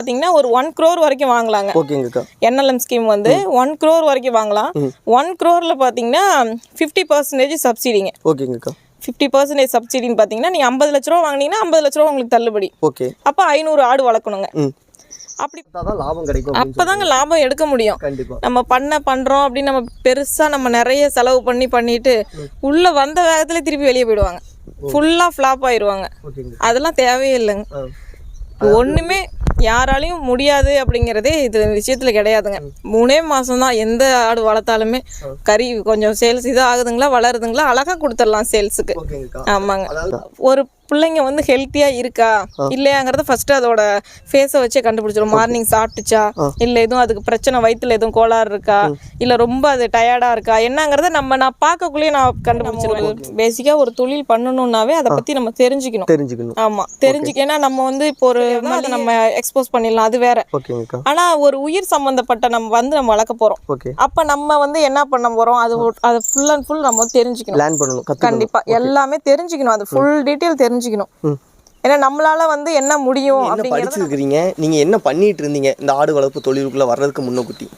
பார்த்தீங்கன்னா ஒரு ஒன் க்ரோர் வரைக்கும் வாங்கலாங்க. ஓகேங்கக்கா. என்எல்எம் ஸ்கீம் வந்து ஒன் க்ரோர் வரைக்கும் வாங்கலாம். ஒன் க்ரோரில் பார்த்தீங்கன்னா ஃபிஃப்டி பர்சன்டேஜ் சப்சிடிங்க ஓகேங்கக்கா. ஃபிஃப்டி பர்சன்டேஜ் சப்சிடின்னு பார்த்தீங்கன்னா நீங்கள் ஐம்பது லட்ச ரூபா வாங்கினீங்கன்னா ஐம்பது லட்ச ரூபா உங்களுக்கு தள்ளுபடி. ஓகே. அப்போ ஐநூறு ஆடு வளர்க்கணுங்க. அப்படி லாபம் கிடைக்கும் அப்போதாங்க லாபம் எடுக்க முடியும். நம்ம பண்ண பண்ணுறோம் அப்படின்னு நம்ம பெருசாக நம்ம நிறைய செலவு பண்ணி பண்ணிட்டு உள்ளே வந்த வேகத்துல திருப்பி வெளியே போயிடுவாங்க. ஃபுல்லாக ஃப்ளாப் ஆயிடுவாங்க. அதெல்லாம் தேவையே இல்லைங்க. ஒண்ணுமே யாராலையும் முடியாது அப்படிங்கிறதே இது விஷயத்துல கிடையாதுங்க. மூணே மாசம் தான் எந்த ஆடு வளர்த்தாலுமே கறி கொஞ்சம் சேல்ஸ் இது ஆகுதுங்களா வளருதுங்களா அழகா கொடுத்துடலாம் சேல்ஸுக்கு. ஆமாங்க. ஒரு பிள்ளைங்க வந்து ஹெல்த்தியா இருக்கா? இல்லையாங்கிறத ஃபர்ஸ்ட் அதோட ஃபேஸை வச்சே கண்டுபிடிச்சிடும் மார்னிங் சாப்பிட்டுச்சா? இல்ல எதுவும் அதுக்கு பிரச்சனை வயித்துல எதுவும் கோளாறு இருக்கா? இல்ல ரொம்ப அது டயர்டா இருக்கா? என்னங்கிறத நம்ம நான் பார்க்கக்குள்ளேயே நான் கண்டுபிடிச்சிருவேன். பேசிக்கா ஒரு தொழில் பண்ணணும்னாவே அதை பத்தி நம்ம தெரிஞ்சுக்கணும். தெரிஞ்சுக்கணும். ஆமா. தெரிஞ்சுக்க ஏன்னா நம்ம வந்து இப்போ ஒரு நம்ம எக்ஸ்போஸ் பண்ணிடலாம். அது வேற. ஓகேங்கக்கா. ஆனா ஒரு உயிர் சம்பந்தப்பட்ட நம்ம வந்து நம்ம வளர்க்க போறோம். ஓகே. அப்ப நம்ம வந்து என்ன பண்ண போறோம்? அது அது ஃபுல் அண்ட் ஃபுல் நம்ம தெரிஞ்சுக்கணும். பிளான் பண்ணணும். கற்றுக்கணும் கண்டிப்பா. எல்லாமே தெரிஞ்சுக்கணும். அது ஃபுல் டீட்டெயில் தெரிஞ்சுக்கணும். ஏன்னா நம்மளால வந்து என்ன முடியும் அப்படிங்கிறது படிச்சிருக்கிறீங்க? நீங்க என்ன பண்ணிட்டு இருந்தீங்க? இந்த ஆடு வளர்ப்பு தொழிலுக்குள்ள வர்றதுக்கு முன்னக்கூட்டி.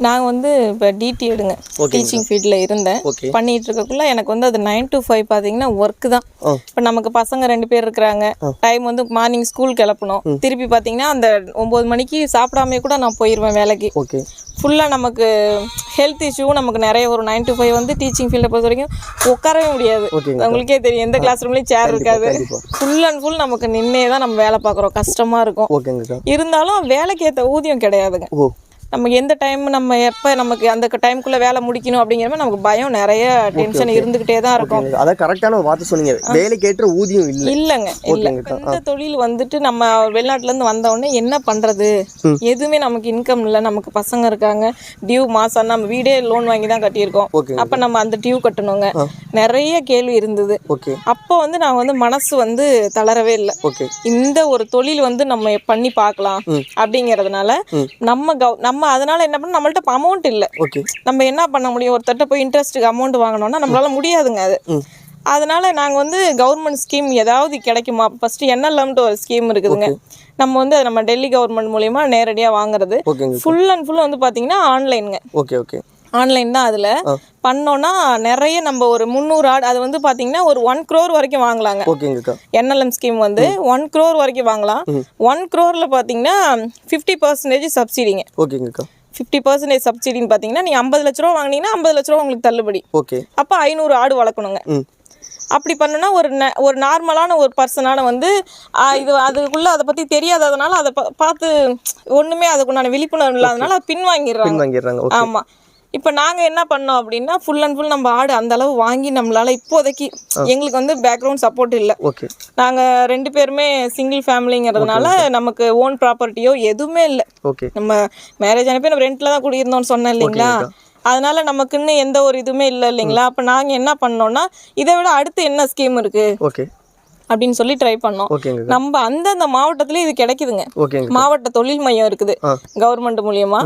நான் வந்து இப்போ டிடி எடுங்க. டீச்சிங் ஃபீல்டில் இருந்தேன். பண்ணிட்டு இருக்கக்குள்ள எனக்கு வந்து அது நைன் to ஃபைவ் பார்த்தீங்கன்னா ஒர்க்கு தான். ஆ. இப்போ நமக்கு பசங்க ரெண்டு பேர் இருக்கிறாங்க. டைம் வந்து மார்னிங் ஸ்கூல் கிளப்பணும். திருப்பி பார்த்தீங்கன்னா அந்த ஒம்பது மணிக்கு சாப்பிடாம கூட நான் போயிடுவேன் வேலைக்கு. ஓகே ஃபுல்லாக நமக்கு ஹெல்த் இஷ்யூ நமக்கு நிறைய ஒரு நைன் to ஃபைவ் வந்து டீச்சிங் ஃபீல்டை பொறுத்த வரைக்கும் உட்காரவே முடியாது. உங்களுக்கே தெரியும். எந்த கிளாஸ் ரூம்லேயும் சேர் இருக்காது. ஃபுல் அண்ட் ஃபுல் நமக்கு நின்னே தான் நம்ம வேலை பார்க்குறோம். கஷ்டமாக இருக்கும். இருந்தாலும் வேலைக்கு ஏற்ற ஊதியம் கிடையாதுங்க. நம்ம எந்த டைம் நம்ம எப்போ நமக்கு அந்த டைம்குள்ளே வேலை முடிக்கணும் அப்படிங்கிற மாதிரி நமக்கு பயம் நிறைய டென்ஷன் இருந்துக்கிட்டே தான் இருக்கும். அதான் கரெக்டான ஒரு வார்த்தை சொன்னீங்க. வேலைக்கேற்ற ஊதியம் இல்லை. இல்லைங்க இல்லை. இந்த தொழில் வந்துட்டு நம்ம வெளிநாட்டுலேருந்து வந்த உடனே என்ன பண்ணுறது எதுவுமே நமக்கு இன்கம் இல்லை. நமக்கு பசங்க இருக்காங்க. டியூ மாதம் நம்ம வீடே லோன் வாங்கி தான் கட்டியிருக்கோம். அப்போ நம்ம அந்த டியூ கட்டணுங்க. நிறைய கேள்வி இருந்தது. அப்போ வந்து நான் வந்து மனசு வந்து தளரவே இல்லை. இந்த ஒரு தொழில் வந்து நம்ம பண்ணி பார்க்கலாம் அப்படிங்கிறதுனால நம்ம கவ நம்ம அதனால என்ன பண்ண நம்மள்ட்ட அமௌண்ட் இல்லை. ஓகே நம்ம என்ன பண்ண முடியும்? ஒருத்தர்ட்ட போய் இன்ட்ரெஸ்ட்டுக்கு அமௌண்ட் வாங்கினோம்னா நம்மளால முடியாதுங்க அது. அதனால நாங்கள் வந்து கவர்மெண்ட் ஸ்கீம் ஏதாவது கிடைக்குமா? ஃபர்ஸ்ட் என்எல்எம்ட்டு ஒரு ஸ்கீம் இருக்குதுங்க. நம்ம வந்து நம்ம டெல்லி கவர்மெண்ட் மூலியமா நேரடியாக வாங்குறது. ஃபுல் அண்ட் ஃபுல் வந்து பார்த்தீங்கன்னா ஆன்லைனுங்க ஓகே ஓகே ஆன்லைன் தான் அதில். பண்ணோன்னா நிறைய நம்ம ஒரு முந்நூறு ஆடு அது வந்து பார்த்தீங்கன்னா ஒரு ஒன் க்ரோர் வரைக்கும் வாங்கலாங்க. ஓகேங்கக்கா. என்எல்எம் ஸ்கீம் வந்து ஒன் க்ரோர் வரைக்கும் வாங்கலாம். ஒன் க்ரோரில் பார்த்தீங்கன்னா ஃபிஃப்டி பர்சன்டேஜ் சப்சிடிங்க ஓகேங்கக்கா. ஃபிஃப்டி பர்சன்டேஜ் சப்சிடின்னு பார்த்தீங்கன்னா நீங்கள் ஐம்பது லட்ச ரூபா வாங்கினீங்கன்னா ஐம்பது லட்ச ரூபா உங்களுக்கு தள்ளுபடி. ஓகே. அப்போ ஐநூறு ஆடு வளர்க்கணுங்க. அப்படி பண்ணோன்னா ஒரு ந- ஒரு நார்மலான ஒரு பர்சனான வந்து இது அதுக்குள்ளே அதை பற்றி தெரியாததுனால அதை பார்த்து ஒன்றுமே அதுக்குண்டான விழிப்புணர்வு இல்லாதனால பின்வாங்கிடுறாங்க. பின் வாங்கிடுறாங்க ஓகே. ஆமாம் இப்போ நாங்கள் என்ன பண்ணோம் அப்படின்னா ஃபுல் அண்ட் ஃபுல் நம்ம ஆடு அந்த அளவு வாங்கி நம்மளால இப்போதைக்கு எங்களுக்கு வந்து பேக்ரவுண்ட் சப்போர்ட் இல்லை. ஓகே. நாங்கள் ரெண்டு பேருமே சிங்கிள் ஃபேமிலிங்கிறதுனால நமக்கு ஓன் ப்ராப்பர்ட்டியோ எதுவுமே இல்லை. ஓகே. நம்ம மேரேஜ் ஆனப்போ நம்ம ரெண்ட்டில் தான் குடியிருந்தோம்னு சொன்னேன் இல்லைங்களா? அதனால நமக்குன்னு எந்த ஒரு இதுவுமே இல்லை இல்லைங்களா? அப்போ நாங்கள் என்ன பண்ணோம்னா இதை விட அடுத்து என்ன ஸ்கீம் இருக்கு? ஓகே. அப்படின்னு சொல்லி ட்ரை பண்ணோம். நம்ம அந்தந்த மாவட்டத்துல இது கிடைக்குதுங்க. மாவட்ட தொழில் மையம் இருக்குது. கவர்மெண்ட் மூலியமா.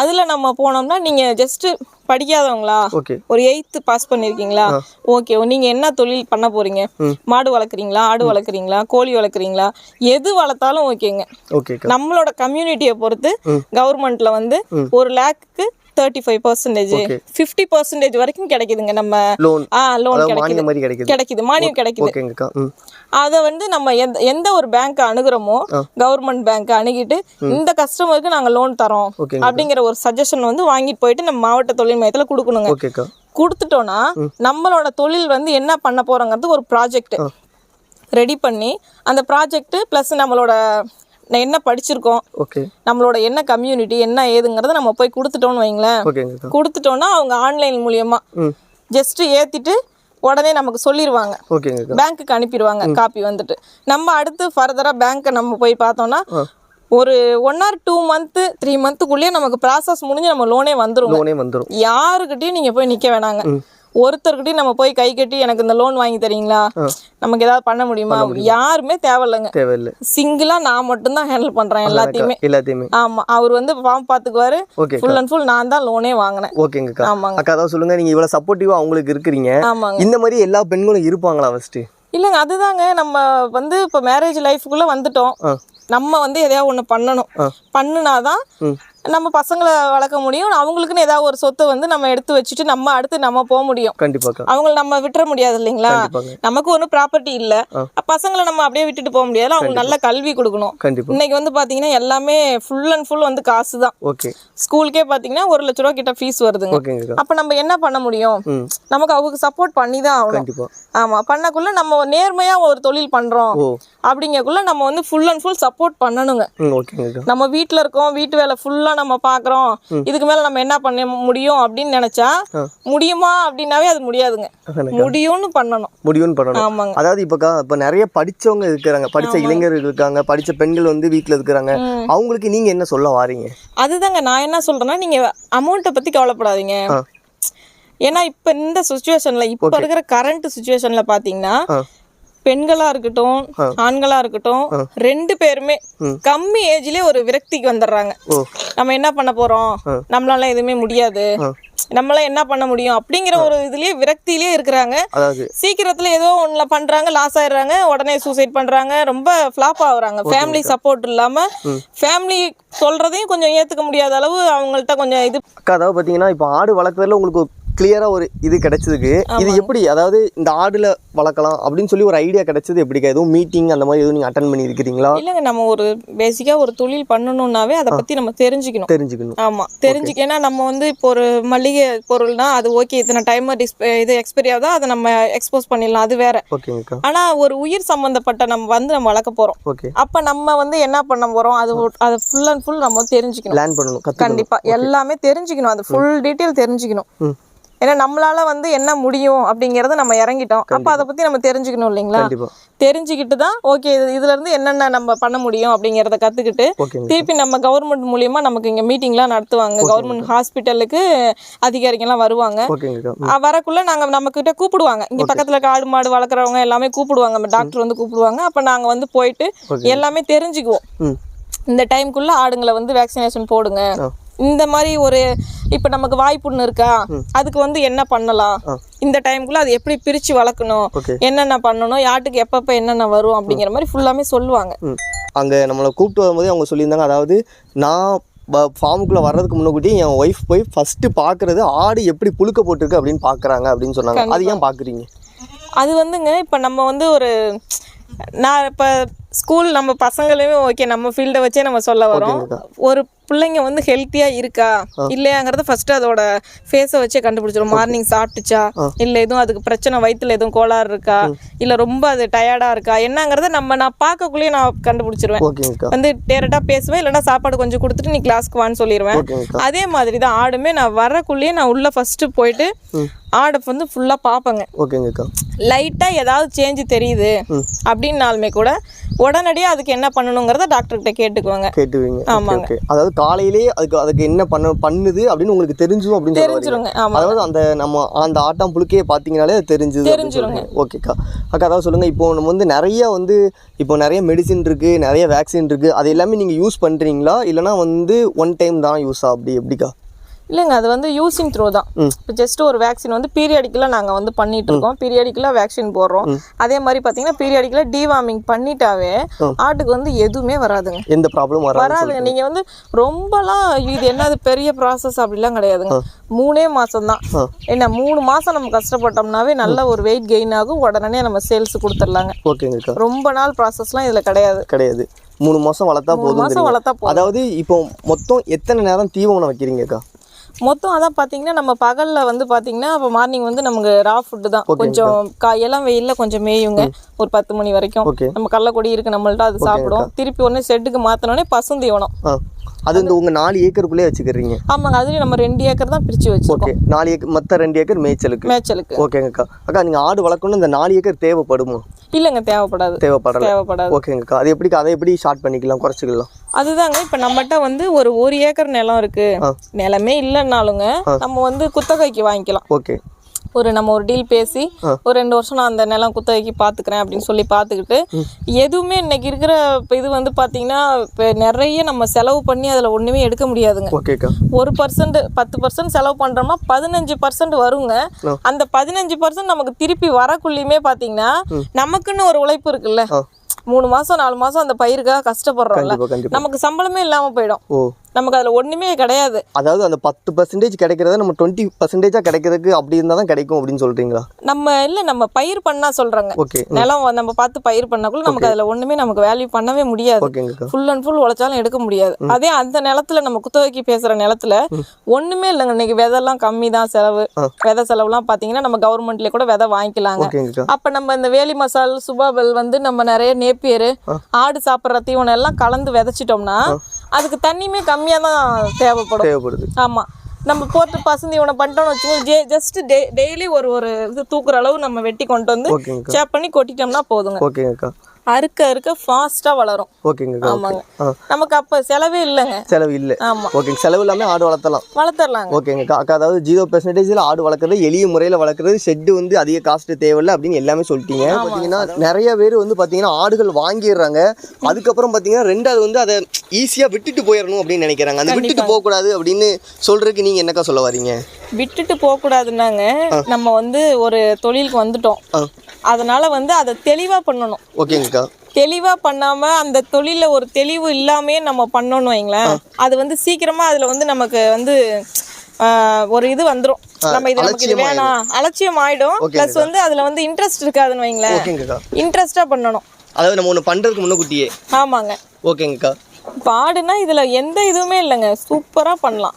அதுல நம்ம போனோம்னா நீங்க ஜஸ்ட் படிக்காதவங்களா? ஒரு எயித்து பாஸ் பண்ணிருக்கீங்களா? ஓகே நீங்க என்ன தொழில் பண்ண போறீங்க? மாடு வளர்க்குறீங்களா? ஆடு வளர்க்குறீங்களா? கோழி வளர்க்குறீங்களா? எது வளர்த்தாலும் ஓகேங்க. நம்மளோட கம்யூனிட்டியை பொறுத்து கவர்மெண்ட்ல வந்து ஒரு லேக்குக்கு thirty five percentage fifty percentage வரைக்கும் கிடைக்குதுங்க நம்ம லோன் ஆ லோன் அதாவது கிடைக்குது. கிடைக்குது. மானியம் கிடைக்குது. அதை வந்து நம்ம எந்த எந்த ஒரு பேங்க் அணுகுறோமோ கவர்மெண்ட் பேங்க் அணுகிட்டு இந்த கஸ்டமருக்கு நாங்க லோன் தரோம். அப்படிங்கிற ஒரு சஜஷன் வந்து வாங்கிட்டு போயிட்டு நம்ம மாவட்ட தொழில் மையத்துல கொடுக்கணுங்க. கொடுத்துட்டோம்னா நம்மளோட தொழில் வந்து என்ன பண்ண போறோங்கிறது ஒரு ப்ராஜெக்ட் ரெடி பண்ணி அந்த ப்ராஜெக்ட் ப்ளஸ் நம்மளோட என்ன படிச்சிருக்கோம்? ஓகே. நம்மளோட என்ன கம்யூனிட்டி என்ன ஏதுங்கிறத நம்ம போய் கொடுத்துட்டோம்னு வைங்களேன். கொடுத்துட்டோம்னா அவங்க ஆன்லைன் மூலியமா ஜஸ்ட் ஏத்திட்டு உடனே நமக்கு சொல்லிடுவாங்க பேங்க்குக்கு அனுப்பிடுவாங்க காப்பி வந்துட்டு. நம்ம அடுத்து ஃபர்தராக பேங்க்கை நம்ம போய் பார்த்தோம்னா ஒரு one or two month three மந்த்துக்குள்ளேயே நமக்கு ப்ராசஸ் முடிஞ்சு நம்ம லோனே வந்துரும் லோனே வந்துடும் யாருக்கிட்டையும் நீங்கள் போய் நிற்க வேணாங்க. ஒருத்தர்கிட்டயும் நம்ம போய் கை கட்டி எனக்கு இந்த லோன் வாங்கி தரீங்களா? நமக்கு ஏதாவது பண்ண முடியுமா? யாருமே தேவையில்லைங்க. தேவையில்லை. சிங்கிளா நான் மட்டும்தான் ஹேண்டில் பண்றேன் எல்லாத்தையுமே. எல்லாத்தையுமே. ஆமா. அவர் வந்து ஃபார்ம் பாத்துக்குவாரு ஃபுல் அண்ட் ஃபுல் நான் தான் லோனே வாங்கினேன். ஓகேங்கக்கா. ஆமாங்க. அக்கா அதான் சொல்லுங்க நீங்க இவ்வளவு சப்போர்ட்டிவா அவங்களுக்கு இருக்கிறீங்க. ஆமாங்க. இந்த மாதிரி எல்லா பெண்களும் இருப்பாங்களா ஃபர்ஸ்ட் இல்லைங்க அதுதாங்க. நம்ம வந்து இப்போ மேரேஜ் லைஃப்குள்ளே வந்துட்டோம். நம்ம வந்து எதையாவது ஒன்று பண்ணணும். பண்ணுனாதான். நம்ம பசங்களை வளர்க்க முடியும். அவங்களுக்குன்னு ஏதாவது ஒரு சொத்தை வந்து நம்ம எடுத்து வச்சுட்டு நம்ம அடுத்து நம்ம போக முடியும். கண்டிப்பாக்கா அவங்கள நம்ம விட்டுற முடியாது இல்லைங்களா? நமக்கு ஒன்றும் ப்ராப்பர்ட்டி இல்ல. பசங்களை நம்ம அப்படியே விட்டுட்டு போக முடியாது அவங்களுக்கு நல்ல கல்வி கொடுக்கணும். இன்னைக்கு வந்து பாத்தீங்கன்னா எல்லாமே ஃபுல் அண்ட் ஃபுல் வந்து காசு தான். ஓகே. ஸ்கூலுக்கே பாத்தீங்கன்னா ஒரு லட்ச ரூபா கிட்ட ஃபீஸ் வருதுங்க. அப்ப நம்ம என்ன பண்ண முடியும்? நமக்கு அவங்க சப்போர்ட் பண்ணி தான் ஆகணும் ஆமா பண்ணக்குள்ள நம்ம நேர்மையா ஒரு தொழில் பண்றோம். அப்படிங்கக்குள்ள நம்ம வந்து ஃபுல் அண்ட் ஃபுல் சப்போர்ட் பண்ணணுங்க. நம்ம வீட்ல இருக்கோம் வீட்டு வேலை ஃபுல்லா நம்ம பாக்குறோம். இதுக்கு மேல நம்ம என்ன பண்ண முடியும் அப்படின்னு நினைச்சா முடியுமா அப்படின்னாவே அது முடியாதுங்க. முடியும்னு பண்ணணும். முடிவுன்னு பண்ணணும். ஆமாங்க. அதாவது இப்போக்கா இப்போ நிறைய படிச்சவங்க இருக்கிறாங்க. படிச்ச இளைஞர்கள் இருக்காங்க படிச்ச பெண்கள் வந்து வீட்டில் இருக்கிறாங்க. அவங்களுக்கு நீங்க என்ன சொல்ல வாரீங்க? அதுதாங்க நான் என்ன சொல்றேன்னா நீங்க அமௌண்ட்டை பத்தி கவலைப்படாதீங்க. ஏன்னா இப்ப இந்த சுச்சுவேஷன்ல இப்ப இருக்கிற கரண்ட் சுச்சுவேஷன்ல பாத்தீங்கன்னா. பெண்களா இருக்கட்டும் ஆண்களா இருக்கட்டும் ரெண்டு பேருமே கம்மி ஏஜ்லயே ஒரு விரக்திக்கு வந்துடுறாங்க. நம்ம என்ன பண்ண போறோம்? நம்மளால எதுவுமே முடியாது. நம்மளால என்ன பண்ண முடியும்? அப்படிங்கிற ஒரு இதுலயே விரக்தியிலே இருக்கிறாங்க. சீக்கிரத்துல ஏதோ ஒண்ணுல பண்றாங்க லாஸ் ஆயிடுறாங்க உடனே சூசைட் பண்றாங்க ரொம்ப ஃபிளாப் ஆகுறாங்க. ஃபேமிலி சப்போர்ட் இல்லாம ஃபேமிலி சொல்றதையும் கொஞ்சம் ஏத்துக்க முடியாத அளவு அவங்கள்ட்ட கொஞ்சம் இது அக்கா அதாவது பார்த்தீங்கன்னா இப்போ ஆடு வளர்க்குறதுல உங்களுக்கு கிளியரா ஒரு இது கிடைச்சதுக்கு. இது எப்படி? அதாவது இந்த ஆடுல வளர்க்கலாம் அப்படின்னு சொல்லி ஒரு ஐடியா கிடைச்சது எப்படிக்கா? எதுவும் மீட்டிங் அந்த மாதிரி எதுவும் நீங்க அட்டன் பண்ணி இருக்கிறீங்களா இல்லைங்க நம்ம ஒரு பேசிக்கா ஒரு தொழில் பண்ணணும்னாவே அதை பத்தி நம்ம தெரிஞ்சுக்கணும். தெரிஞ்சுக்கணும். ஆமா தெரிஞ்சுக்க ஏன்னா நம்ம வந்து இப்போ ஒரு மளிகை பொருள்னா அது ஓகே இத்தனை டைம் இது எக்ஸ்பைரி ஆகுதா அதை நம்ம எக்ஸ்போஸ் பண்ணிடலாம். அது வேற. ஓகேங்கக்கா ஆனா ஒரு உயிர் சம்பந்தப்பட்ட நம்ம வந்து நம்ம வளர்க்க போறோம். ஓகே அப்ப நம்ம வந்து என்ன பண்ண போறோம்? அது அதை ஃபுல் அண்ட் ஃபுல் நம்ம தெரிஞ்சுக்கணும். லேர்ன் பண்ணணும் கற்றுக்கணும் கண்டிப்பா. எல்லாமே தெரிஞ்சுக்கணும். அது ஃபுல் டீட்டெயில் தெரிஞ்சுக்கணும். ஏன்னா நம்மளால வந்து என்ன முடியும் அப்படிங்கறத நம்ம இறங்கிட்டோம். அப்ப அதை பத்தி நம்ம தெரிஞ்சுக்கணும் இல்லைங்களா? தெரிஞ்சுக்கிட்டு தான் ஓகே இதுல இருந்து என்னென்ன நம்ம பண்ண முடியும் அப்படிங்கறத கத்துக்கிட்டு திருப்பி நம்ம கவர்மெண்ட் மூலியமா நமக்கு இங்க மீட்டிங்லாம் நடத்துவாங்க. கவர்மெண்ட் ஹாஸ்பிட்டலுக்கு அதிகாரிகள்லாம் வருவாங்க. வரக்குள்ள நாங்க நம்ம கிட்ட கூப்பிடுவாங்க. இங்க பக்கத்துல ஆடு மாடு வளர்க்குறவங்க எல்லாமே கூப்பிடுவாங்க. டாக்டர் வந்து கூப்பிடுவாங்க. அப்ப நாங்க வந்து போயிட்டு எல்லாமே தெரிஞ்சுக்குவோம். இந்த டைம்குள்ள ஆடுங்களை வந்து வேக்சினேஷன் போடுங்க. இந்த மாதிரி ஒரு இப்ப நமக்கு வாய்ப்புன்னு இருக்கா? அதுக்கு வந்து என்ன பண்ணலாம்? இந்த டைம்குள்ள அது எப்படி பிரிச்சு வளர்க்கணும்? என்னென்ன பண்ணணும்? யாட்டுக்கு எப்பப்ப என்னென்ன வரும்? அப்படிங்கிற மாதிரி ஃபுல்லாமே சொல்லுவாங்க. அங்கே நம்மளை கூப்பிட்டு வரும்போதே அவங்க சொல்லியிருந்தாங்க. அதாவது நான் ஃபார்முக்குள்ளே வர்றதுக்கு முன்னாடி என் ஒய்ஃப் போய் ஃபஸ்ட்டு பார்க்குறது ஆடு எப்படி புழுக்க போட்டிருக்கு அப்படின்னு பார்க்குறாங்க அப்படின்னு சொன்னாங்க. அது ஏன் பார்க்குறீங்க அது வந்துங்க இப்ப நம்ம வந்து ஒரு நான் இப்ப ஸ்கூல் நம்ம பசங்களையுமே ஓகே நம்ம ஃபீல்டை வச்சே நம்ம சொல்ல வரோம். ஒரு பிள்ளைங்க வந்து ஹெல்த்தியா இருக்கா? இல்லையாங்கிறத ஃபர்ஸ்ட் அதோட ஃபேஸை வச்சே கண்டுபிடிச்சிடும் மார்னிங் சாப்பிட்டுச்சா? இல்ல எதுவும் அதுக்கு பிரச்சனை வயித்துல எதுவும் கோளாறு இருக்கா? இல்ல ரொம்ப அது டயர்டா இருக்கா? என்னங்கிறத நம்ம நான் பார்க்கக்குள்ளேயே நான் கண்டுபிடிச்சிருவேன். வந்து டேரக்டா பேசுவேன் இல்லைன்னா சாப்பாடு கொஞ்சம் கொடுத்துட்டு நீ கிளாஸ்க்கு வான்னு சொல்லிடுவேன் அதே மாதிரி தான் ஆடுமே நான் வரக்குள்ளேயே நான் உள்ள ஃபர்ஸ்ட் போயிட்டு ஆடை வந்து ஃபுல்லா பார்ப்பேங்க. ஓகேங்கக்கா லைட்டாக ஏதாவது சேஞ்சு தெரியுது அப்படின்னாலுமே கூட உடனடியாக அதுக்கு என்ன பண்ணணுங்கிறத டாக்டர்கிட்ட கேட்டுக்குவாங்க. கேட்டுவீங்க ஆமாங்க. அதாவது காலையிலேயே அதுக்கு அதுக்கு என்ன பண்ண பண்ணுது அப்படின்னு உங்களுக்கு தெரிஞ்சும் அப்படின்னு. தெரிஞ்சிருங்க அதாவது அந்த நம்ம அந்த ஆட்டாம் புழுக்கையை பார்த்தீங்கனாலே அது தெரிஞ்சுது தெரிஞ்சிருங்க. ஓகேக்கா. அக்கா அதாவது சொல்லுங்க இப்போ நம்ம வந்து நிறைய வந்து இப்போ நிறைய மெடிசின் இருக்கு நிறைய வேக்சின் இருக்கு அது எல்லாமே நீங்க யூஸ் பண்றீங்களா? இல்லைனா வந்து ஒன் டைம் தான் யூஸா அப்படி எப்படிக்கா? இல்லைங்க அது வந்து யூசிங் த்ரோ தான். இப்போ ஜஸ்ட் ஒரு வேக்சின் வந்து பீரியாடிக்கலாக நாங்கள் வந்து பண்ணிட்டு இருக்கோம் பீரியாடிக்கலாக வேக்சின் போடுறோம். அதே மாதிரி பார்த்தீங்கன்னா பீரியாடிக்கலாக டிவார்மிங் பண்ணிட்டாவே ஆட்டுக்கு வந்து எதுவுமே வராதுங்க. எந்த ப்ராப்ளம் வராது வராதுங்க. நீங்க வந்து ரொம்பலாம் இது என்னது பெரிய ப்ராசஸ் அப்படிலாம் கிடையாதுங்க. மூணே மாசம் தான். என்ன மூணு மாசம் நம்ம கஷ்டப்பட்டோம்னாவே நல்ல ஒரு வெயிட் கெயின் ஆகும். உடனே நம்ம சேல்ஸ் கொடுத்துடலாங்க. ஓகேங்கக்கா ரொம்ப நாள் ப்ராசஸ்லாம் இதுல கிடையாது. கிடையாது. மூணு மாசம் வளர்த்தா மூணு போதும் மாசம் வளர்த்தா போதும். அதாவது இப்போ மொத்தம் எத்தனை நேரம் தீவனம் வைக்கிறீங்கக்கா மொத்தம் அதான் பாத்தீங்கன்னா நம்ம பகல்ல வந்து பாத்தீங்கன்னா அப்போ மார்னிங் வந்து நமக்கு ரா ஃபுட்டு தான். கொஞ்சம் காயெல்லாம் வெயில்ல கொஞ்சம் மேயுங்க. ஒரு பத்து மணி வரைக்கும். நம்ம கடலக்கொடி இருக்கு நம்மள்ட்ட அது சாப்பிடும். திருப்பி உடனே ஷெட்டுக்கு மாத்தினோடனே பசுந்தீவனம் அது இந்த உங்க நாலு ஏக்கருக்குள்ளே வச்சுக்கிறீங்க. ஆமாங்க அதுலயும் நம்ம ரெண்டு ஏக்கர் தான் பிரிச்சு வச்சிருக்கோம். ஓகே நாலு ஏக்கர் மற்ற ரெண்டு ஏக்கர் மேய்ச்சலுக்கு? மேய்ச்சலுக்கு. ஓகேங்கக்கா. அக்கா நீங்க ஆடு வளர்க்கணும் இந்த நாலு ஏக்கர் தேவைப்படுமா? இல்லைங்க தேவைப்படாது. தேவைப்படல. தேவைப்படாது. ஓகேங்கக்கா. அது எப்படிக்கா அதை எப்படி ஷார்ட் பண்ணிக்கலாம் குறைச்சிக்கலாம்? அதுதாங்க இப்ப நம்மகிட்ட வந்து ஒரு ஒரு ஏக்கர் நிலம் இருக்கு. நிலமே இல்லைன்னாலுங்க நம்ம வந்து குத்தகைக்கு வாங்கிக்கலாம். ஓகே. ஒரு நம்ம ஒரு டீல் பேசி. ஒரு ரெண்டு வருஷம் நான் அந்த நிலம் குத்தகைக்கு பாத்துக்கிறேன் அப்படின்னு சொல்லி பார்த்துக்கிட்டு எதுவுமே இன்னைக்கு இருக்கிற இது வந்து பாத்தீங்கன்னா இப்ப நிறைய நம்ம செலவு பண்ணி அதுல ஒண்ணுமே எடுக்க முடியாதுங்க. ஒரு பர்சன்ட் பத்து பர்சன்ட் செலவு பண்றோமா பதினஞ்சு பர்சன்ட் வருங்க. அந்த பதினஞ்சு பர்சன்ட் நமக்கு திருப்பி வரக்குள்ளயுமே பாத்தீங்கன்னா நமக்குன்னு ஒரு உழைப்பு இருக்குல்ல. மூணு மாசம் நாலு மாசம் அந்த பயிருக்காக கஷ்டப்படுறோம்ல. நமக்கு சம்பளமே இல்லாம போயிடும். நமக்கு அதுல ஒண்ணுமே கிடையாது. அதாவது அந்த பத்து பர்சன்டேஜ் கிடைக்கிறத நம்ம டுவெண்ட்டி பர்சன்டேஜாக கிடைக்கிறதுக்கு அப்படி இருந்தால் தான் கிடைக்கும் அப்படின்னு சொல்றீங்களா? நம்ம இல்ல நம்ம பயிர் பண்ணா சொல்றாங்க. ஓகே நிலம் நம்ம பார்த்து பயிர் பண்ணக்குள்ள நமக்கு அதுல ஒண்ணுமே நமக்கு வேல்யூ பண்ணவே முடியாது. ஃபுல் அண்ட் ஃபுல் உழைச்சாலும் எடுக்க முடியாது. அதே அந்த நிலத்துல நம்ம குத்தகைக்கு பேசுற நிலத்துல ஒண்ணுமே இல்லைங்க. இன்னைக்கு விதைலாம் கம்மி தான் செலவு. விதை செலவுலாம் பாத்தீங்கன்னா நம்ம கவர்மெண்ட்லயே கூட விதை வாங்கிக்கலாங்க. அப்ப நம்ம இந்த வேலி மசால் சுபாபல் வந்து நம்ம நிறைய நேப்பியர் ஆடு சாப்பிட்ற தீவனம் எல்லாம் கலந்து விதைச்சிட்டோம்னா அதுக்கு தண்ணியுமே கம்மியா தான் தேவைப்படும். தேவைப்படுது. ஆமா. நம்ம போட்டு பசுந்தீவனம் பண்ணிட்டோம்னு வச்சுக்கோங்க ஜே ஜஸ்ட் டே டெய்லி ஒரு ஒரு இது தூக்குற அளவு நம்ம வெட்டி கொண்டு வந்து சேப் பண்ணி கொட்டிட்டோம்னா போதுங்க. ஓகேங்கக்கா. அறுக்க அறுக்க ஃபாஸ்டா வளரும். ஓகேங்கக்கா ஓகே ஆமாங்க. நமக்கு அப்ப செலவே இல்லைங்க. செலவு இல்லை. ஆமா. ஓகே செலவு இல்லாமல் ஆடு வளர்த்தலாம். வளர்த்துடலாங்க ஓகேங்கக்கா அக்கா அதாவது ஜீரோ பெர்சன்டேஜில் ஆடு வளர்க்குறது எளிய முறையில் வளர்க்குறது ஷெட்டு வந்து அதிக காஸ்ட் தேவையில்லை அப்படின்னு எல்லாமே சொல்லிட்டீங்க. பார்த்தீங்கன்னா நிறைய பேர் வந்து பார்த்தீங்கன்னா ஆடுகள் வாங்கிடுறாங்க. அதுக்கப்புறம் பார்த்தீங்கன்னா ரெண்டாவது வந்து அதை ஈஸியாக விட்டுட்டு போயிடணும் அப்படின்னு நினைக்கிறாங்க. அந்த விட்டுட்டு போகக்கூடாது அப்படின்னு சொல்றதுக்கு நீங்கள் என்னக்கா சொல்ல வரீங்க? விட்டுட்டு போக கூடாதுன்னாங்க நம்ம வந்து ஒரு தொழிலுக்கு வந்துட்டோம். அதனால வந்து அதை தெளிவா பண்ணணும். ஓகேங்கக்கா. தெளிவா பண்ணாம அந்த தொழில ஒரு தெளிவு இல்லாமயே நம்ம பண்ணோம்னு வைங்களேன். அது வந்து சீக்கிரமா அதுல வந்து நமக்கு வந்து ஒரு இது வந்துரும். நம்ம இது நமக்கு இது வேணாம். அலட்சியம் ஆயிடும். ப்ளஸ் வந்து அதுல வந்து இன்ட்ரெஸ்ட் இருக்காதுன்னு வைங்களேன். ஓகேங்கக்கா. இன்ட்ரெஸ்டா பண்ணணும். அதாவது நம்ம ஒன்று பண்ணுறதுக்கு முன்னக்கூட்டியே. ஆமாங்க. ஓகேங்கக்கா. இப்போ ஆடுனா இதுல எந்த இதுவுமே இல்லைங்க. சூப்பரா பண்ணலாம்.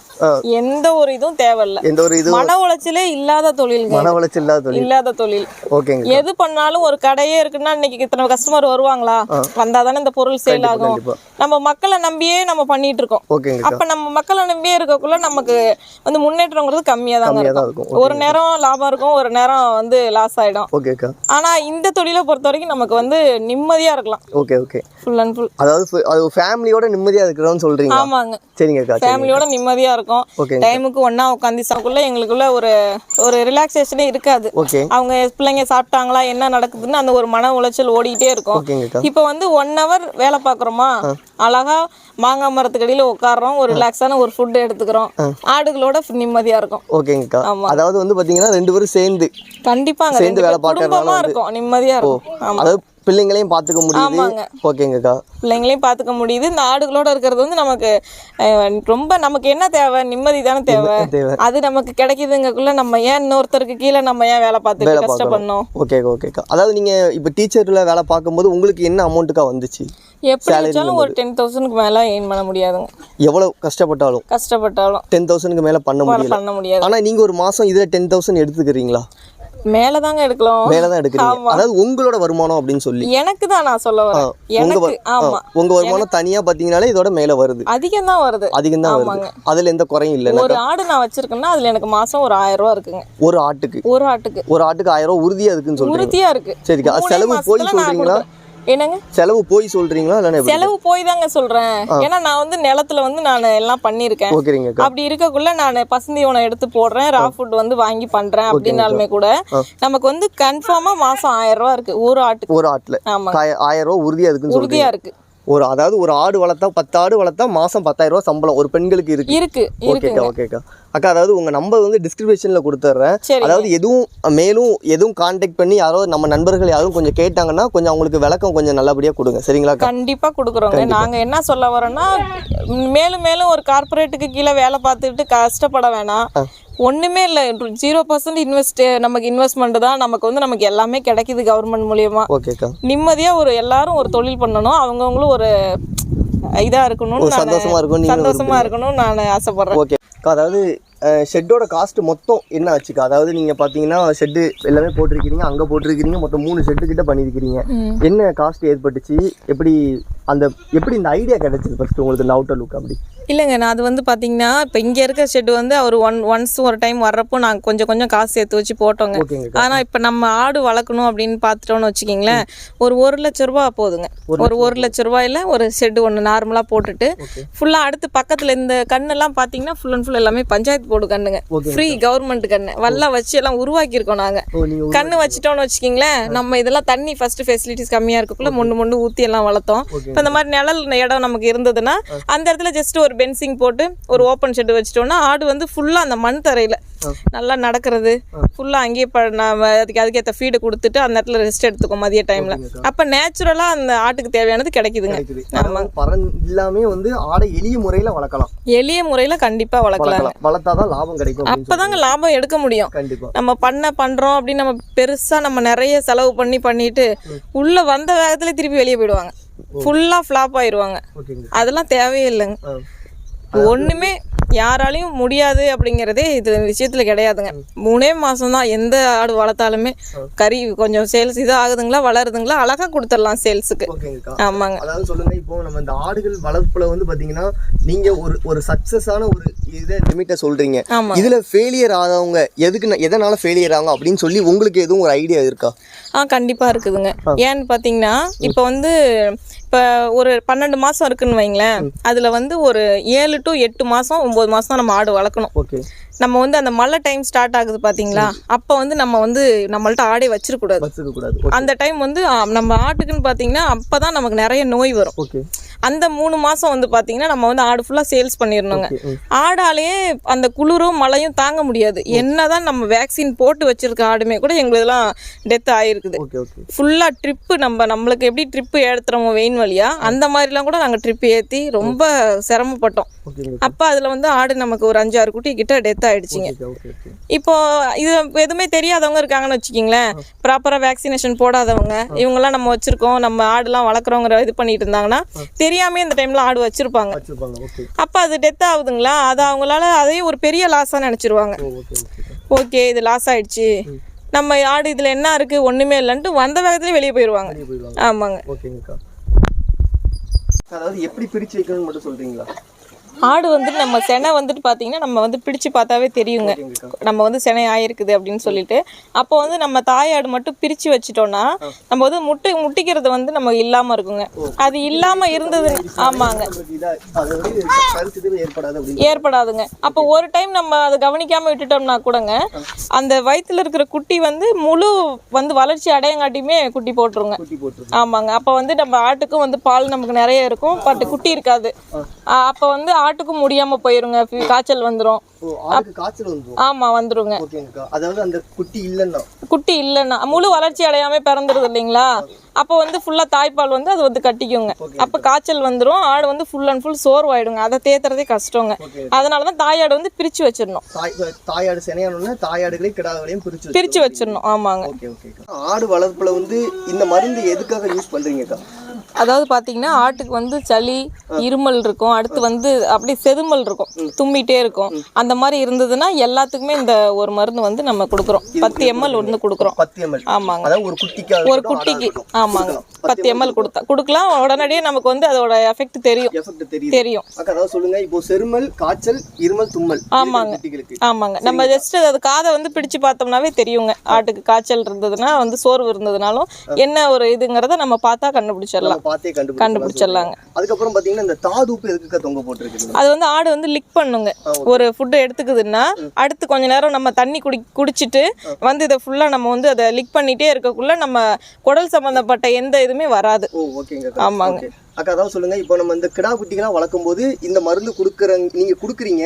எந்த ஒரு இதுவும் தேவையில்ல. எந்த ஒரு இது மன உளைச்சலே இல்லாத தொழில்ங்க மன வளர்ச்சி இல்லாத தொழில். இல்லாத தொழில். ஓகேங்க எது பண்ணாலும் ஒரு கடையே இருக்குன்னா இன்னைக்கு இத்தனை கஸ்டமர் வருவாங்களா? வந்தாதானே இந்த பொருள் சேல் ஆகும். நம்ம மக்களை நம்பியே நம்ம பண்ணிட்டு இருக்கோம். அப்ப நம்ம மக்களை நம்பியே இருக்கக்குள்ள நமக்கு வந்து முன்னேற்றங்கிறது கம்மியா தாங்க தான் இருக்கும். ஒரு நேரம் லாபம் இருக்கும் ஒரு நேரம் வந்து லாஸ் ஆயிடும். ஆனா இந்த தொழிலை பொறுத்த வரைக்கும் நமக்கு வந்து நிம்மதியா இருக்கலாம். Okay okay. Full and full அதாவது அது ஃபேமிலியோட நிம்மதியாக இருக்கிறோன்னு சொல்கிறீங்க ஆமாங்க. சரிங்கக்கா சரி ஃபேமிலியோட நிம்மதியா இருக்கும் ஓகே டைமுக்கு ஒண்ணா உட்காந்து சாப்பிடக்குள்ள எங்களுக்குள்ள ஒரு ஒரு ரிலாக்ஸேஷனே இருக்காது. அவங்க பிள்ளைங்க சாப்பிட்டாங்களா என்ன நடக்குதுன்னு அந்த ஒரு மன உளைச்சல் ஓடிக்கிட்டே இருக்கும். இப்போ வந்து ஒன் ஹவர் வேலை பார்க்குறோமா? அழகா மாங்காய் மரத்துக்கு அடியில உட்காடுறோம் ஒரு ரிலாக்ஸான ஒரு ஃபுட் எடுத்துக்கிறோம். ஆடுகளோட நிம்மதியா இருக்கும். ஓகேங்கக்கா. அதாவது வந்து பார்த்தீங்கன்னா ரெண்டு பேரும் சேர்ந்து கண்டிப்பாங்க. சேர்ந்து வேலை பேர் பார்க்கறதுனால குடும்பமா வந்து- இருக்கும். நிம்மதியா இருக்கும். அதாவது பிள்ளைங்களையும் பார்த்துக்க முடியுது. ஓகேங்கக்கா. பிள்ளைங்களையும் பார்த்துக்க முடியுது. இந்த ஆடுகளோட இருக்கிறது வந்து நமக்கு ரொம்ப நமக்கு என்ன தேவை? நிம்மதி தானே தேவை. அது நமக்கு கிடைக்குதுங்கக்குள்ள நம்ம ஏன் இன்னொருத்தருக்கு கீழே நம்ம ஏன் வேலை பார்த்துட்டு வேலை கஷ்டப்படணும்? ஓகேக்கா ஓகேக்கா. அதாவது நீங்கள் இப்போ டீச்சரில் வேலை பார்க்கும்போது உங்களுக்கு என்ன அமௌண்ட்டுக்கா வந்துச்சு? எப்படி வச்சாலும் ஒரு டென் தௌசண்ட்க்கு மேல எயின் பண்ண முடியாதுங்க. எவ்வளோ கஷ்டப்பட்டாலும்? கஷ்டப்பட்டாலும். டென் தௌசண்ட்க்கு மேலே பண்ண முடியல. பண்ண முடியாது. ஆனால் நீங்கள் ஒரு மாதம் இதில் டென் தௌசண்ட் எடுத்துக்கிறீங்களா? மேல தாங்க எடுக்கலாம். மேலே தான் எடுக்கிறீங்க அதாவது உங்களோட வருமானம் அப்படின்னு சொல்லி. எனக்கு தான் நான் சொல்ல வரேன். எனக்கு ஆமா. உங்க வருமானம் தனியா பாத்தீங்கனாலே இதோட மேல வருது. அதிகம் தான் வருது. அதிகம் தான் வருது அதுல எந்த குறையும் இல்லை. ஒரு ஆடு நான் வச்சிருக்கேன்னா அதுல எனக்கு மாசம் ஒரு ஆயிரம் ரூபா இருக்குங்க. ஒரு ஆட்டுக்கு. ஒரு ஆட்டுக்கு. ஒரு ஆட்டுக்கு ஆயிரம் ரூபாய் உறுதியா இருக்குன்னு சொல்றீங்க. உறுதியா இருக்கு. சரிக்கா. செலவு போய் சொல்றீங்களா. என்னங்க? செலவு போய் சொல்றீங்களா எப்படி? செலவு போய் தாங்க சொல்றேன் ஏன்னா நான் வந்து நிலத்துல வந்து நான் எல்லாம் பண்ணியிருக்கேன். ஓகேங்கக்கா அப்படி இருக்கக்குள்ள நான் பசுந்தீவனம் எடுத்து போடுறேன். ரா ஃபுட் வந்து வாங்கி பண்றேன் அப்படின்னாலுமே கூட நமக்கு வந்து கன்ஃபார்மா மாசம் ஆயிரம் ரூபா இருக்கு. ஒரு ஆட்டுக்கு. ஒரு ஆட்டுல. ஆமா. ஆயிரம் ரூபாய் உறுதியா இருக்குன்னு சொல்றீங்க. உறுதியா இருக்கு. ஒரு அதாவது ஒரு ஆடு வளர்த்தா பத்து ஆடு வளர்த்தா மாசம் பத்தாயிரம் ரூபாய் சம்பளம் ஒரு பெண்களுக்கு இருக்கு. இருக்கு ஓகேக்கா ஓகேக்கா அக்கா அதாவது உங்க நம்பர் வந்து டிஸ்கிரிப்ஷன்ல கொடுத்துட்றேன் அதாவது எதுவும் மேலும் எதுவும் காண்டாக்ட் பண்ணி யாரோ நம்ம நண்பர்கள் யாரும் கொஞ்சம் கேட்டாங்கன்னா கொஞ்சம் அவங்களுக்கு விளக்கம் கொஞ்சம் நல்லபடியா கொடுங்க. சரிங்களாக்கா கண்டிப்பா கொடுக்குறோங்க. நாங்க என்ன சொல்ல வரோம்னா மேலும் மேலும் ஒரு கார்ப்பரேட்டுக்கு கீழே வேலை பார்த்துக்கிட்டு கஷ்டப்பட வேணாம். ஒண்ணுமே இல்லை. ஜீரோ பர்சன்ட் இன்வெஸ்ட் நமக்கு இன்வெஸ்ட்மெண்ட் தான். நமக்கு வந்து நமக்கு எல்லாமே கிடைக்குது கவர்மெண்ட் மூலியமா. ஓகேக்கா நிம்மதியா ஒரு எல்லாரும் ஒரு தொழில் பண்ணணும். அவங்கவுங்களும் ஒரு இதா இருக்கணும்னு சந்தோஷமா இருக்கும் நீங்க சந்தோஷமா இருக்கணும்னு நான் ஆசைப்படுறேன். ஓகே அதாவது ஷெட்டோட காஸ்ட் மொத்தம் என்ன ஆச்சுக்கா? அதாவது நீங்க பாத்தீங்கன்னா ஷெட்டு எல்லாமே போட்டிருக்கிறீங்க அங்க போட்டிருக்கிறீங்க மொத்தம் மூணு ஷெட்டு கிட்ட பண்ணியிருக்கிறீங்க என்ன காஸ்ட் ஏற்பட்டுச்சு? எப்படி அந்த எப்படி இந்த ஐடியா கிடைச்சது ஃபர்ஸ்ட் உங்களுக்கு இந்த அவுட்டர் லுக் அப்படி? இல்லைங்க நான் அது வந்து பார்த்தீங்கன்னா இப்போ இங்கே இருக்க ஷெட் வந்து அவர் ஒன் ஒன்ஸ் ஒரு டைம் வர்றப்போ நாங்கள் கொஞ்சம் கொஞ்சம் காசு சேர்த்து வச்சு போட்டோங்க. ஆனால் இப்போ நம்ம ஆடு வளர்க்கணும் அப்படின்னு பார்த்துட்டோம்னு வச்சுக்கிங்களேன் ஒரு ஒரு லட்ச ரூபா போகுதுங்க ஒரு ஒரு லட்ச ரூபாயில ஒரு ஷெட் ஒன்று நார்மலாக போட்டுட்டு ஃபுல்லாக அடுத்து பக்கத்தில் இந்த கண்ணெல்லாம் பார்த்தீங்கன்னா ஃபுல் அண்ட் ஃபுல் எல்லாமே பஞ்சாயத்து போர்டு கண்ணுங்க ஃப்ரீ கவர்மெண்ட் கண்ணு. வல்ல வச்சு எல்லாம் உருவாக்கியிருக்கோம் நாங்கள் ஓ நீங்க கண்ணு வச்சிட்டோம்னு வச்சுக்கிங்களேன் நம்ம இதெல்லாம் தண்ணி ஃபர்ஸ்ட் ஃபெசிலிட்டிஸ் கம்மியாக இருக்கக்குள்ள மொண்டு மொண்டு ஊற்றி எல்லாம் வளர்த்தோம். இப்போ இந்த மாதிரி நிழல் இடம் நமக்கு இருந்ததுன்னா அந்த இடத்துல ஜஸ்ட் ஒரு பென்சிங் போட்டு ஒரு ஓப்பன் ஷெட் வச்சிட்டோம்னா ஆடு வந்து ஃபுல்லாக அந்த மண் தரையில் நல்லா நடக்கிறது. ஃபுல்லா அங்கேயே ப- நாம அதுக்கு அதுக்கேற்ற ஃபீடு கொடுத்துட்டு அந்த இடத்துல ரெஸ்ட் எடுத்துக்கும் மதிய டைம்ல அப்ப நேச்சுரலா அந்த ஆட்டுக்கு தேவையானது கிடைக்குதுங்க. பறன் இல்லாமே வந்து ஆடை எளிய முறையில வளர்க்கலாம். எளிய முறையில கண்டிப்பா வளர்க்கலாம். வளர்த்தாதான் லாபம் கிடைக்கும் அப்பதாங்க லாபம் எடுக்க முடியும். கண்டிப்பா. நம்ம பண்ண பண்றோம் அப்படின்னு நம்ம பெருசா நம்ம நிறைய செலவு பண்ணி பண்ணிட்டு உள்ள வந்த வேகத்துல திருப்பி வெளியே போயிடுவாங்க. ஃபுல்லா ஃப்ளாப் ஆயிருவாங்க ஓகேங்க. அதெல்லாம் தேவையே இல்லைங்க. ஒண்ணுமே யாராலையும் முடியாது அப்படிங்கிறதே இது விஷயத்துல கிடையாதுங்க. மூணே மாசம் தான் எந்த ஆடு வளர்த்தாலுமே கறி கொஞ்சம் சேல்ஸ் இது ஆகுதுங்களா வளருதுங்களா அழகா கொடுத்துடலாம் சேல்ஸுக்கு. ஆமாங்க. அதாவது சொல்லுங்க இப்போ நம்ம இந்த ஆடுகள் வளர்ப்புல வந்து பாத்தீங்கன்னா நீங்க ஒரு ஒரு சக்சஸான ஒரு இதை லிமிட்டை சொல்றீங்க. ஆமா இதுல ஃபெயிலியர் ஆனவங்க எதுக்கு எதனால ஃபெயிலியர் ஆகும் அப்படின்னு சொல்லி உங்களுக்கு எதுவும் ஒரு ஐடியா இருக்கா? ஆ கண்டிப்பா இருக்குதுங்க. ஏன்னு பாத்தீங்கன்னா இப்போ வந்து இப்போ ஒரு பன்னெண்டு மாசம் இருக்குன்னு வைங்களேன் அதுல வந்து ஒரு ஏழு டு எட்டு மாசம் ஒன்பது மாசம் தான் நம்ம ஆடு வளர்க்கணும். ஓகே. நம்ம வந்து அந்த மழை டைம் ஸ்டார்ட் ஆகுது பாத்தீங்களா? அப்போ வந்து நம்ம வந்து நம்மள்ட்ட ஆடே வச்சிருக்கூடாது. அந்த டைம் வந்து நம்ம ஆட்டுக்குன்னு பார்த்தீங்கன்னா அப்போ தான் நமக்கு நிறைய நோய் வரும். அந்த மூணு மாதம் வந்து பார்த்தீங்கன்னா நம்ம வந்து ஆடு ஃபுல்லாக சேல்ஸ் பண்ணிடணுங்க. ஆடாலேயே அந்த குளிரும் மழையும் தாங்க முடியாது. என்னதான் நம்ம வேக்சின் போட்டு வச்சிருக்க ஆடுமே கூட எங்களுதெல்லாம் டெத் ஆயிருக்குது. ஃபுல்லாக ட்ரிப்பு நம்ம நம்மளுக்கு எப்படி ட்ரிப்பு ஏற்றுறோமோ வெயின் வழியா அந்த மாதிரிலாம் கூட நாங்கள் ட்ரிப் ஏற்றி ரொம்ப சிரமப்பட்டோம். அப்போ அதில் வந்து ஆடு நமக்கு ஒரு அஞ்சாறு குட்டி கிட்ட டெத் ஆயிடுச்சுங்க இப்போ இது எதுவுமே தெரியாதவங்க இருக்காங்கன்னு வச்சுக்கிங்களேன். ப்ராப்பராக வேக்சினேஷன் போடாதவங்க இவங்கெல்லாம் நம்ம வச்சிருக்கோம் நம்ம ஆடுலாம் வளர்க்குறோங்கிற இது பண்ணிட்டு இருந்தாங்கன்னா தெரியாமே இந்த டைம்ல ஆடு வச்சிருப்பாங்க. அப்போ அது டெத் ஆகுதுங்களா? அது அவங்களால அதையும் ஒரு பெரிய லாஸாக நினச்சிருவாங்க. ஓகே இது லாஸ் ஆயிடுச்சு. நம்ம ஆடு இதில் என்ன இருக்கு ஒன்றுமே இல்லைன்ட்டு வந்த வேகத்துலேயே வெளியே போயிடுவாங்க ஆமாங்க. அதாவது எப்படி பிரிச்சு வைக்கணும்னு மட்டும் சொல்றீங்களா? ஆடு வந்துட்டு நம்ம செனை வந்துட்டு பார்த்தீங்கன்னா நம்ம வந்து பிடிச்சு பார்த்தாவே தெரியுங்க. நம்ம வந்து சினை ஆயிருக்குது அப்படின்னு சொல்லிட்டு. அப்போ வந்து நம்ம தாயாடு மட்டும் பிரிச்சு வச்சிட்டோம்னா நம்ம வந்து முட்டை முட்டிக்கிறது வந்து நம்ம இல்லாம இருக்குங்க. அது இல்லாம இருந்தது ஆமாங்க. வந்து ஏற்படாதுங்க. அப்போ ஒரு டைம் நம்ம அதை கவனிக்காம விட்டுட்டோம்னா கூடங்க அந்த வயித்துல இருக்கிற குட்டி வந்து முழு வந்து வளர்ச்சி அடையங்காட்டியுமே குட்டி போட்டுருங்க. ஆமாங்க. அப்போ வந்து நம்ம ஆட்டுக்கும் வந்து பால் நமக்கு நிறைய இருக்கும். பட் குட்டி இருக்காது. அப்போ வந்து ஆட்டுக்கும் முடியாம போயிருங்க. காய்ச்சல் வந்துரும். ஆமா வந்துருங்க. அதாவது அந்த குட்டி இல்லைன்னா. குட்டி இல்லைன்னா முழு வளர்ச்சி அடையாம பிறந்துருது இல்லைங்களா? அப்போ வந்து ஃபுல்லா தாய்ப்பால் வந்து அது வந்து கட்டிக்குங்க. அப்போ காய்ச்சல் வந்துடும் ஆடு வந்து ஃபுல் அண்ட் ஃபுல் சோர்வாயிடுங்க. அதை தேத்துறதே கஷ்டங்க. அதனால தான் தாயாடு வந்து பிரிச்சு வச்சிடணும். தாய் தாயாடு சினையானோடனே தாயாடுகளையும் கிடாதுகளையும் வச்சு பிரிச்சு வச்சிடணும். ஆமாங்க. ஆடு வளர்ப்புல வந்து இந்த மருந்து எதுக்காக யூஸ் பண்றீங்கக்கா அதாவது பார்த்தீங்கன்னா ஆட்டுக்கு வந்து சளி இருமல் இருக்கும். அடுத்து வந்து அப்படியே செதுமல் இருக்கும். தும்மிட்டே இருக்கும். அந்த மாதிரி இருந்ததுன்னா எல்லாத்துக்குமே இந்த ஒரு மருந்து வந்து நம்ம கொடுக்குறோம். பத்து எம்எல் ஒன்று கொடுக்குறோம். ஆமாங்க. ஒரு குட்டிக்காக ஒரு குட்டிக்கு. ஆமாங்க. பத்து எம்எல் கொடுத்தா கொடுக்கலாம். உடனடியே நமக்கு வந்து அதோட எஃபெக்ட் தெரியும். தெரியும். சொல்லுங்க. இப்போ செருமல் காய்ச்சல் இருமல் தும்மல் ஆமாங்க. ஆமாங்க. நம்ம ஜஸ்ட் அது காதை வந்து பிடிச்சு பார்த்தோம்னாவே தெரியுங்க. ஆட்டுக்கு காய்ச்சல் இருந்ததுன்னா வந்து சோர்வு இருந்ததுனாலும் என்ன ஒரு இதுங்கிறத நம்ம பார்த்தா கண்டுபிடிச்சிடலாம். நம்ம பார்த்தே கண்டுபிடிச்சு கண்டுபிடிச்சிடலாங்க. அதுக்கப்புறம் பாத்தீங்கன்னா இந்த தாதூப்பு எதுக்குக்கா தொங்க போட்டிருக்கீங்க அது வந்து ஆடு வந்து லிக் பண்ணுங்க. ஒரு ஃபுட்டு எடுத்துக்குதுன்னா அடுத்து கொஞ்ச நேரம் நம்ம தண்ணி குடி குடிச்சிட்டு வந்து இதை ஃபுல்லாக நம்ம வந்து அதை லிக் பண்ணிட்டே இருக்கக்குள்ள நம்ம குடல் சம்மந்தப்பட்ட எந்த இதுவுமே வராது. ஆமாங்க. அக்கா அதான் சொல்லுங்க. இப்போ நம்ம இந்த கிடா குட்டிகளாம் வளர்க்கும் போது இந்த மருந்து கொடுக்குற நீங்க கொடுக்குறீங்க.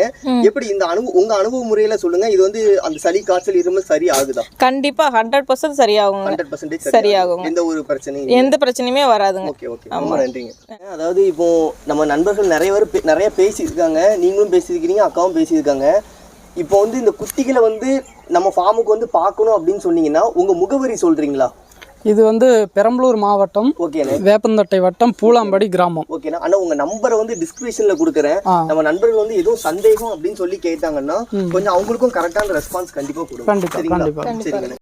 எப்படி இந்த அனுபவம் உங்க அனுபவ முறையில சொல்லுங்க. இது வந்து அந்த சளி காய்ச்சல் இருமல் சரி ஆகுதா கண்டிப்பா ஹண்ட்ரட் பர்சன்ட் சரியாகுங்க. ஹண்ட்ரட் பர்சன்டேஜ் சரியாகுங்க. எந்த ஒரு பிரச்சனையும் எந்த பிரச்சனையுமே வராதுங்க. Okay okay. ரொம்ப நன்றிங்க. அதாவது இப்போ நம்ம நண்பர்கள் நிறைய பேர் நிறைய பேசியிருக்காங்க. நீங்களும் பேசியிருக்கிறீங்க அக்காவும் பேசியிருக்காங்க. இப்போ வந்து இந்த குட்டிகளை வந்து நம்ம ஃபார்முக்கு வந்து பார்க்கணும் அப்படின்னு சொன்னீங்கன்னா உங்க முகவரி சொல்றீங்களா? இது வந்து பெரம்பலூர் மாவட்டம் ஓகேண்ணே வேப்பந்தட்டை வட்டம் பூலாம்படி கிராமம். ஓகேண்ணா ஆனா உங்க நம்பரை வந்து டிஸ்கிரிப்ஷன்ல கொடுக்குறேன். நம்ம நண்பர்கள் வந்து எதுவும் சந்தேகம் அப்படின்னு சொல்லி கேட்டாங்கன்னா கொஞ்சம் அவங்களுக்கும் கரெக்டான ரெஸ்பான்ஸ் கண்டிப்பா கொடுங்க. கண்டிப்பா, கண்டிப்பா. சரிங்கண்ணே